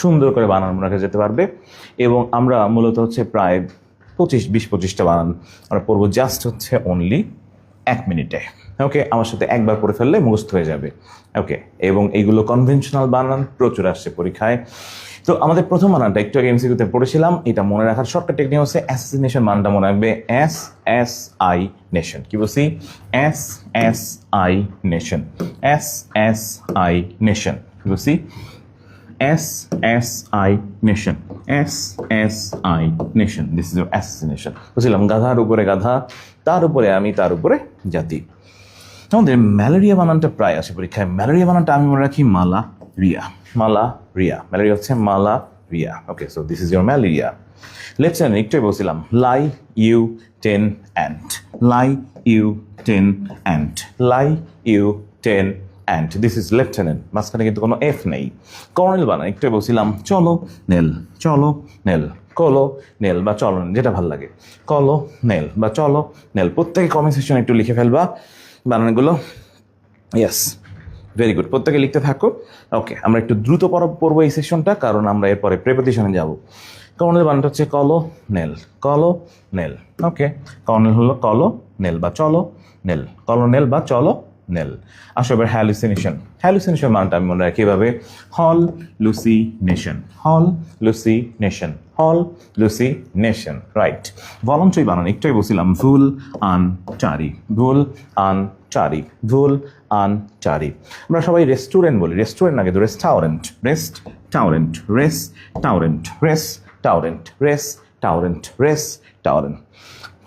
সুন্দর করে বানান রাখা যেতে পারবে। এবং আমরা মূলত হচ্ছে প্রায় পঁচিশ, বিশ, পঁচিশটা বানান। আমরা পড়ব জাস্ট হচ্ছে অনলি এক মিনিটে। ওকে আমার সাথে একবার পড়ে ফেললে মুখস্থ হয়ে যাবে। ওকে এবং এইগুলো কনভেনশনাল বানান, প্রচুর আসছে পরীক্ষায়। তো আমাদের প্রথম বানানটা, একটু আগে এমসিকিউতে পড়েছিলাম, এটা মনে রাখার শর্টকাট টেকনিক হচ্ছে অ্যাসোসিনেশন মানটা মনে রাখবে। এস এস আই নেশন কি বলছি? Ass ass I nation ass ass I nation কি বলছি? I nation this is assassination বুঝলাম গাধার উপরে গাধা, তার উপরে আমি, তার উপরে জাতি। আমাদের ম্যালেরিয়া বানানটা প্রায় আসে পরীক্ষায়। ম্যালেরিয়া বানানটা আমি মনে রাখি মালা রিয়া মালা রিয়া ম্যালেরিয়া হচ্ছে মালা Riya okay so this is your malaria. Let's end একটু বলছিলাম। Lie you ten and. Lie you ten and. Lie you ten and this is lieutenant মাঝখানে কিন্তু কোনো এফ নেই। কর্নেল বানান একটু বলছিলাম, চলো নেল চলো নেল কলো নেল বা চলো যেটা ভালো লাগে। কলো নেল বা চলো নেল প্রত্যেকে কমেন্ট সেকশনে একটু লিখে ফেলবা বানানগুলো। ইয়েস ভেরি গুড প্রত্যেকে লিখতে থাকো। ওকে আমরা একটু দ্রুত পড়ব এই সেশনটা কারণ আমরা এরপরে প্রেপোজিশনে যাব। কর্নেল বানানটা হচ্ছে কলো নেল কলো নেল ওকে কর্নেল হলো কলো নেল বা চলো নেল কলো নেল বা চলো নেল। আসো এবার হ্যালুসিনেশন হ্যালুসিনেশন মানটা আমি মনে রাখি এভাবে। Hall Lucy nation hall Lucy nation hall Lucy nation right voluntary বানান একটাই বলছিলাম, ভুল আন চারি। ভুল আন চারি। ভুল আন চারি। আমরা সবাই রেস্টুরেন্ট বলি। রেস্টুরেন্ট না কিন্তু restaurant rest taurant res taurant res taurant res taurant res taurant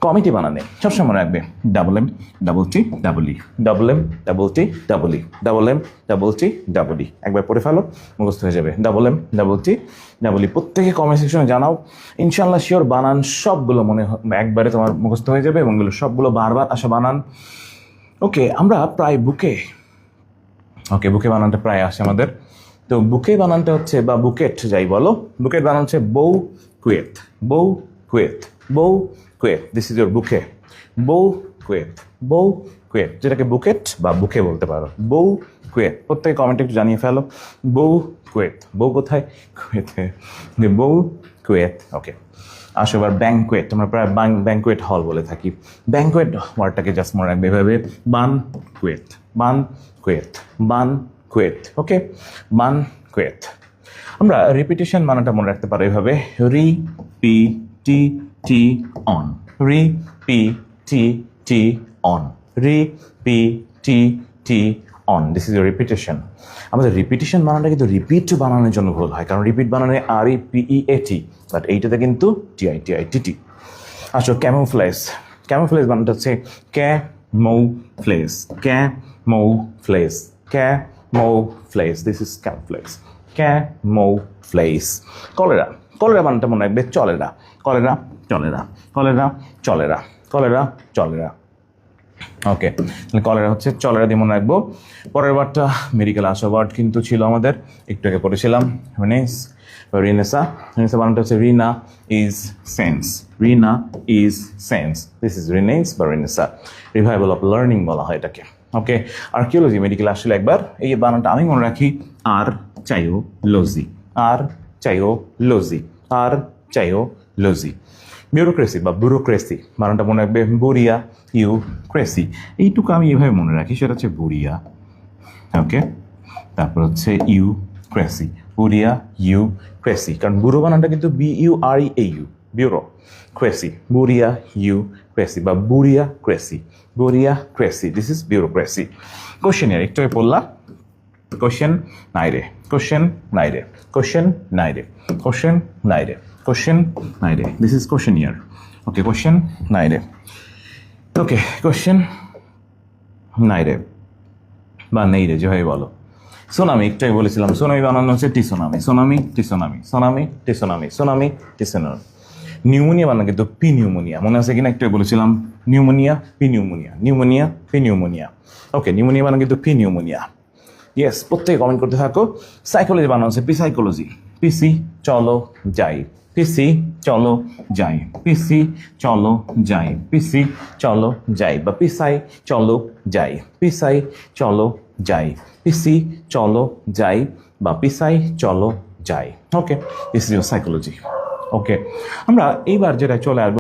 committee বানানে সবসময় রাখবে double M double T double E double M double T double E double M double T double E একবার পড়ে ফেলো, মুখস্থ হয়ে যাবে। Double M double T double E প্রত্যেকে comment সেকশনে জানাও। ইনশাল্লাহ শিওর বানান, সবগুলো মনে একবারে তোমার মুখস্থ হয়ে যাবে এবং সবগুলো বারবার আসা বানান। ওকে আমরা প্রায় বুকে ওকে বুকে বানানটা প্রায় আসে আমাদের। তো বুকে বানানটা হচ্ছে, বা বুকেট যাই বলো, বুকেট বানান হচ্ছে বউ কুয়েত বউ কুয়েত, বউ কুয়েত দিস ইজ ইউর বুকে বউ কুয়েত বউ কুয়েত যেটাকে বুকেট বা বুকে বলতে পারো। বউ কুয়েত প্রত্যেকে কমেন্টে একটু জানিয়ে ফেলো। বউ কুয়েত বউ কোথায়? কুয়েতে বউ কুয়েত ওকে আসো এবার ব্যাংকুয়েট আমরা প্রায় ব্যাংকুয়েট হল বলে থাকি। ব্যাংকুয়েট ওয়ার্ডটাকে জাস্ট মনে রাখবে এভাবে। Ban Kuwait ban Kuwait ban Kuwait okay ban Kuwait আমরা রিপিটেশন মানাটা মনে রাখতে পারো এভাবে। Re P T T on re P T T on re P T T on this is repetition আমাদের রিপিটেশন বানানটা কিন্তু রিপিট বানানোর জন্য ভুল হয়। কারণ রিপিট বানানে R E পিই A T but এইটাতে কিন্তু T I T I T টি আচ্ছা ক্যামোল আসো ক্যামোফ্লেস ক্যামোফ্লেস বানানটা হচ্ছে ক্যা মৌ ফ্লেস ক্যা মৌ ফ্লেস ক্যা মৌ ফ্লেস দিস ইজ ক্যামোফ্লেস ক্যা মৌ ফ্লেস কলেরা কলেরা বানানটা মনে রাখবে, চলেরা। কলেরা চলেরা। কলেরা চলেরা। কলেরা, চলেরা। ওকে তাহলে কলেরা হচ্ছে চলেরা দিয়ে মনে রাখব। পরের ওয়ার্ডটা মেডিকেল আসা ওয়ার্ড কিন্তু ছিল আমাদের। একটু আগে পড়েছিলাম বা রিনেসা রিনেসা বানানটা হচ্ছে Rina is sense Rina is sense this is renaissance বা রিনেসা রিভাইভাল অফ লার্নিং বলা হয় এটাকে। ওকে আর্কিওলজি মেডিকেল আসলে একবার। এই বানানটা আমি মনে রাখি, আর চাইও লজি আর চাইও লজি, আর চাইও লজি। বিউরোক্রেসি বা ব্যুরোক্রেসি বানানটা মনে রাখবে বুরিয়া ইউ ক্রেসি এইটুকু আমি এভাবে মনে রাখি, সেটা হচ্ছে বুরিয়া ওকে তারপর হচ্ছে ইউ ক্রেসি বুরিয়া ইউ ক্রেসি কারণ ব্যুরো বানানটা কিন্তু B U R A U bureau crazy বুরিয়া you crazy বা বুরিয়া ক্রেসি বুরিয়া crazy this is bureaucracy question year একটু পড়লা কোশ্চেন নাই রে কোশ্চেন নাই রে কোশ্চেন নাই রে কোশ্চেন নাই রে কোশ্চেন নাই রে this is question year okay question নাই রে ওকে কোশ্চেন নাই রে বা নেই রে, যেভাবে বলো। সোনামি একটাই বলেছিলাম। সোনামি বানানো হচ্ছে টিসোনামি সোনামি টিসোনামি সোনামি টিসোনামি সোনামি টিসোনামি নিউমোনিয়া বানানো, কিন্তু পি নিউমোনিয়া মনে আছে কিনা একটাই বলেছিলাম? Pneumonia P pneumonia pneumonia P pneumonia okay pneumonia বানানো, কিন্তু পি নিউমোনিয়া ইয়েস প্রত্যেকে কমেন্ট করতে থাকো। সাইকোলজি বানানো হচ্ছে পি সাইকোলজি পিসি চলো যাই। পিসি চলো যাই। পিসি চলো যাই। পিসি চলো যাই বা পিসাই চলো যাই। পিসাই চলো যাই। পিসি চলো যাই বা পিসাই চলো চাই okay is your psychology okay আমরা এইবার যেটা চলে আসব